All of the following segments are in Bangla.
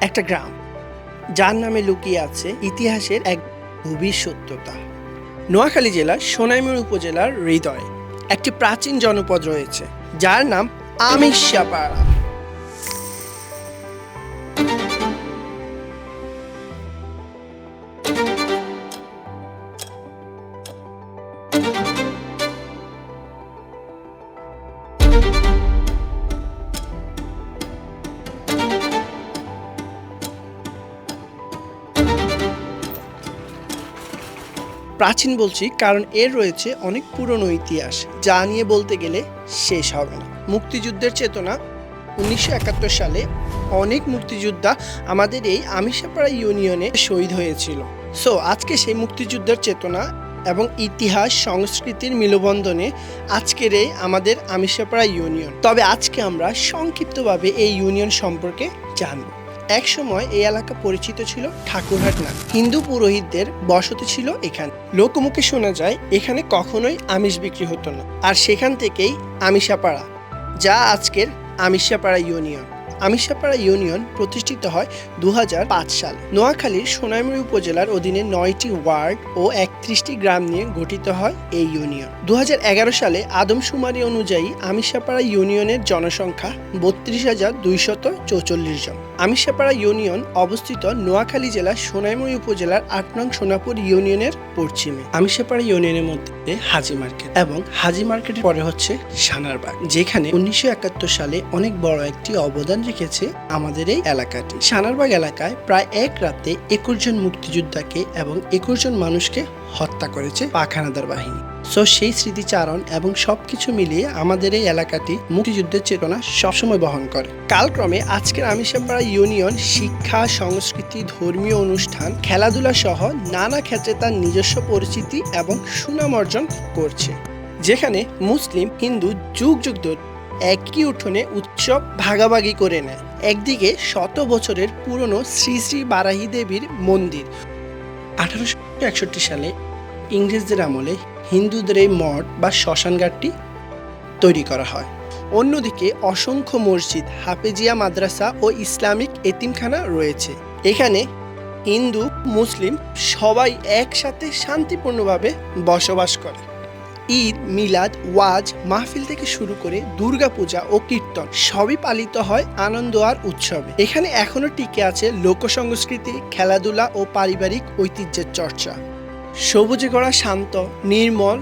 একটা গ্রাম, যার নামে লুকিয়ে আছে ইতিহাসের এক গভীর সত্যতা। নোয়াখালী জেলার সোনাইমুর উপজেলার হৃদয় একটি প্রাচীন জনপদ রয়েছে, যার নাম আমিষাপাড়া প্রাচীন বলছি কারণ এর রয়েছে অনেক পুরনো ইতিহাস, যা নিয়ে বলতে গেলে শেষ হবে না। মুক্তিযুদ্ধের চেতনা, উনিশশো একাত্তর সালে অনেক মুক্তিযোদ্ধা আমাদের এই আমিষাপাড়া ইউনিয়নে শহীদ হয়েছিল। সো, আজকে সেই মুক্তিযুদ্ধের চেতনা এবং ইতিহাস, সংস্কৃতির মিলবন্ধনে আজকের এই আমাদের আমিষাপাড়া ইউনিয়ন। তবে আজকে আমরা সংক্ষিপ্তভাবে এই ইউনিয়ন সম্পর্কে জানব। এক সময় এই এলাকা পরিচিত ছিল ঠাকুরহাট নাম। হিন্দু পুরোহিতদের বসতি ছিল এখানে। লোকমুখে শোনা যায়, এখানে কখনোই আমিষ বিক্রি হতো না। আর সেখান থেকেই আমিষাপাড়া, যা আজকের আমিষাপাড়া ইউনিয়ন। আমিষাপাড়া ইউনিয়ন প্রতিষ্ঠিত হয় দু সালে। নোয়াখালীর সোনাইমুড়ি উপজেলার অধীনে নয়টি ওয়ার্ড ও একত্রিশটি গ্রাম নিয়ে গঠিত হয় এই ইউনিয়ন। দু হাজার এগারো সালে আদমশুমারি অনুযায়ী আমিষাপাড়া ইউনিয়নের জনসংখ্যা বত্রিশ হাজার দুইশত চৌচল্লিশ জন। আমিষাপাড়া ইউনিয়ন অবস্থিত নোয়াখালী জেলার সোনাইমুড়ি উপজেলার আট নং সোনাপুর ইউনিয়নের পশ্চিমে। আমিষাপাড়া ইউনিয়নের মধ্যে হাজি মার্কেট এবং হাজি মার্কেটের পরে হচ্ছে সানারবাগ যেখানে উনিশশো একাত্তর সালে অনেক বড় একটি অবদান রেখেছে আমাদের এই এলাকাটি। সানারবাগ এলাকায় প্রায় এক রাতে একুশ জন মুক্তিযোদ্ধাকে এবং একুশ জন মানুষকে হত্যা করেছে পাখানাদার বাহিনী। সো সেই স্মৃতিচারণ এবং সবকিছু মিলিয়ে আমাদের এই এলাকাটি মুক্তিযুদ্ধের চেতনা সবসময় বহন করে। কালক্রমে আজকের আমিষাপাড়া ইউনিয়ন শিক্ষা, সংস্কৃতি, ধর্মীয় অনুষ্ঠান, খেলাধুলা সহ নানা ক্ষেত্রে তার নিজস্ব পরিচিতি এবং সুনাম অর্জন করছে। যেখানে মুসলিম, হিন্দু যুগ যুগ ধরে একই উঠোনে উৎসব ভাগাভাগি করে নেয়। একদিকে শত বছরের পুরনো শ্রী শ্রী বারাহী দেবীর মন্দির। আঠারোশো একষট্টি সালে ইংরেজদের আমলে হিন্দুদের এই মঠ বা শ্মশানঘাটটি তৈরি করা হয়। অন্যদিকে অসংখ্য মসজিদ, হাফেজিয়া মাদ্রাসা ও ইসলামিক এতিমখানা রয়েছে। এখানে হিন্দু, মুসলিম সবাই একসাথে শান্তিপূর্ণভাবে বসবাস করে। ঈদ, মিলাদ, ওয়াজ, মাহফিল থেকে শুরু করে দুর্গাপূজা ও কীর্তন সবই পালিত হয় আনন্দ আর উৎসবে। এখানে এখনও টিকে আছে লোক সংস্কৃতি খেলাধুলা ও পারিবারিক ঐতিহ্যের চর্চা। সবুজে গড়া শান্ত, নির্মল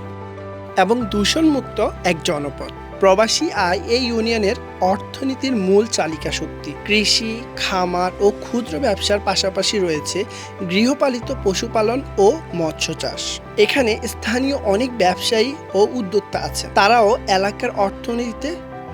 এবং দূষণমুক্ত এক জনপদ। প্রবাসী আয় এই ইউনিয়নের অর্থনীতির মূল চালিকা শক্তি। কৃষি, খামার ও ক্ষুদ্র ব্যবসার পাশাপাশি রয়েছে গৃহপালিত পশুপালন ও মৎস্য চাষ। এখানে স্থানীয় অনেক ব্যবসায়ী ও উদ্যোক্তা আছে। তারাও এলাকার অর্থনীতিতে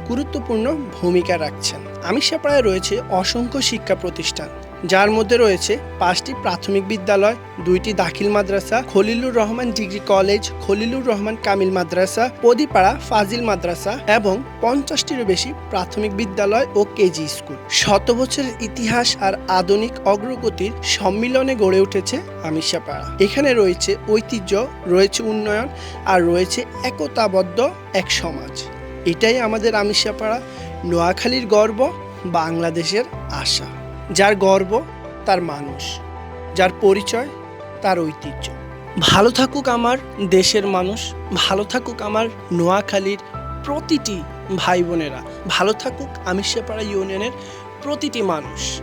গুরুত্বপূর্ণ ভূমিকা রাখছেন। আমিষাপাড়ায় রয়েছে অসংখ্য শিক্ষা প্রতিষ্ঠান। যার মধ্যে রয়েছে পাঁচটি প্রাথমিক বিদ্যালয়, দুইটি দাখিল মাদ্রাসা, খলিলুর রহমান ডিগ্রি কলেজ, খলিলুর রহমান কামিল মাদ্রাসা, পদিপাড়া ফাজিল মাদ্রাসা এবং পঞ্চাশটিরও বেশি প্রাথমিক বিদ্যালয় ও কেজি স্কুল। শত বছরের ইতিহাস আর আধুনিক অগ্রগতির সম্মিলনে গড়ে উঠেছে আমিষাপাড়া এখানে রয়েছে ঐতিহ্য, রয়েছে উন্নয়ন আর রয়েছে একতাবদ্ধ এক সমাজ। এটাই আমাদের আমিষাপাড়া নোয়াখালীর গর্ব, বাংলাদেশের আশা। যার গর্ব, তার মানুষ, যার পরিচয়, তার ঐতিহ্য। ভালো থাকুক আমার দেশের মানুষ, ভালো থাকুক আমার নোয়াখালীর প্রতিটি ভাই বোনেরা ভালো থাকুক আমিষাপাড়া ইউনিয়নের প্রতিটি মানুষ।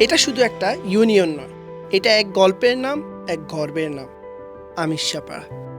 এটা শুধু একটা ইউনিয়ন নয়, এটা এক গল্পের নাম, এক গর্বের নাম, আমিষাপাড়া।